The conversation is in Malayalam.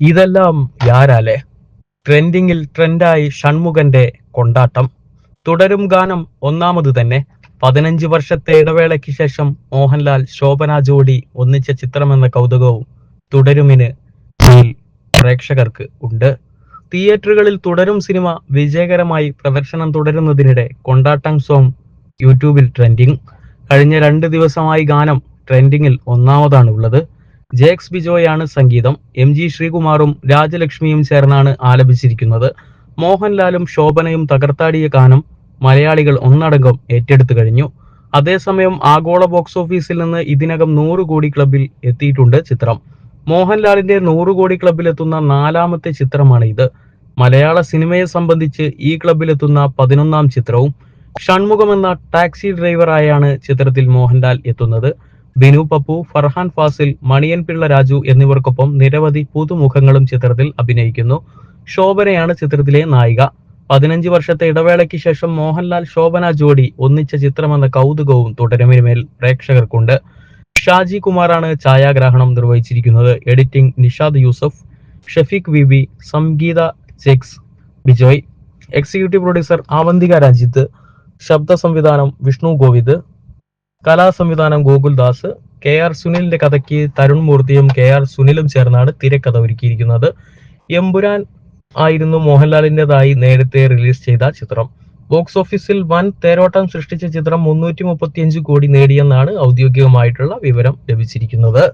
ഇതെല്ലാം യാരാലെ? ട്രെൻഡിങ്ങിൽ ട്രെൻഡായി ഷൺമുഖന്റെ കൊണ്ടാട്ടം. തുടരും ഗാനം ഒന്നാമത് തന്നെ. പതിനഞ്ച് വർഷത്തെ ഇടവേളയ്ക്ക് ശേഷം മോഹൻലാൽ ശോഭന ജോഡി ഒന്നിച്ച ചിത്രമെന്ന കൗതുകവും തുടരുമിന് പ്രേക്ഷകർക്ക് ഉണ്ട്. തിയേറ്ററുകളിൽ തുടരും സിനിമ വിജയകരമായി പ്രദർശനം തുടരുന്നതിനിടെ കൊണ്ടാട്ടം സോങ് യൂട്യൂബിൽ ട്രെൻഡിങ്. കഴിഞ്ഞ രണ്ട് ദിവസമായി ഗാനം ട്രെൻഡിങ്ങിൽ ഒന്നാമതാണ് ഉള്ളത് ജേക്സ് ബിജോയാണ് സംഗീതം. എം ജി ശ്രീകുമാറും രാജലക്ഷ്മിയും ചേർന്നാണ് ആലപിച്ചിരിക്കുന്നത്. മോഹൻലാലും ശോഭനയും തകർത്താടിയ ഗാനം മലയാളികൾ ഒന്നടങ്കം ഏറ്റെടുത്തു കഴിഞ്ഞു. അതേസമയം ആഗോള ബോക്സ് ഓഫീസിൽ നിന്ന് ഇതിനകം നൂറ് കോടി ക്ലബിൽ എത്തിയിട്ടുണ്ട് ചിത്രം. മോഹൻലാലിന്റെ നൂറ് കോടി ക്ലബിലെത്തുന്ന നാലാമത്തെ ചിത്രമാണ് ഇത്. മലയാള സിനിമയെ സംബന്ധിച്ച് ഈ ക്ലബിലെത്തുന്ന പതിനൊന്നാം ചിത്രവും. ഷൺമുഖം എന്ന ടാക്സി ഡ്രൈവറായാണ് ചിത്രത്തിൽ മോഹൻലാൽ എത്തുന്നത്. ബിനു പപ്പു ഫർഹാൻ ഫാസിൽ മണിയൻ പിള്ള രാജു എന്നിവർക്കൊപ്പം നിരവധി പുതുമുഖങ്ങളും ചിത്രത്തിൽ അഭിനയിക്കുന്നു. ശോഭനയാണ് ചിത്രത്തിലെ നായിക. പതിനഞ്ച് വർഷത്തെ ഇടവേളയ്ക്ക് ശേഷം മോഹൻലാൽ ശോഭന ജോഡി ഒന്നിച്ച ചിത്രമെന്ന കൗതുകവും തുടരമിനുമേൽ പ്രേക്ഷകർക്കുണ്ട്. ഷാജി കുമാറാണ് ഛായാഗ്രാഹണം നിർവഹിച്ചിരിക്കുന്നത്. Editing Nishad Yusuf Shafeeq V B സംഗീത ജെക്സ് ബിജോയ് എക്സിക്യൂട്ടീവ് പ്രൊഡ്യൂസർ ആവന്തിക രാജിത്ത് ശബ്ദ സംവിധാനം വിഷ്ണു ഗോവിന്ദ് കലാസംവിധാനം ഗോകുൽദാസ് കെ ആർ സുനിലിന്റെ കഥയ്ക്ക് തരുൺ മൂർത്തിയും കെ ആർ സുനിലും ചേർന്നാണ് തിരക്കഥ ഒരുക്കിയിരിക്കുന്നത്. എമ്പുരാൻ ആയിരുന്നു മോഹൻലാലിന്റെതായി നേരത്തെ റിലീസ് ചെയ്ത ചിത്രം. ബോക്സ് ഓഫീസിൽ വൻ തേരോട്ടം സൃഷ്ടിച്ച ചിത്രം മുന്നൂറ്റി മുപ്പത്തിയഞ്ച് കോടി നേടിയെന്നാണ് ഔദ്യോഗികമായിട്ടുള്ള വിവരം ലഭിച്ചിരിക്കുന്നത്.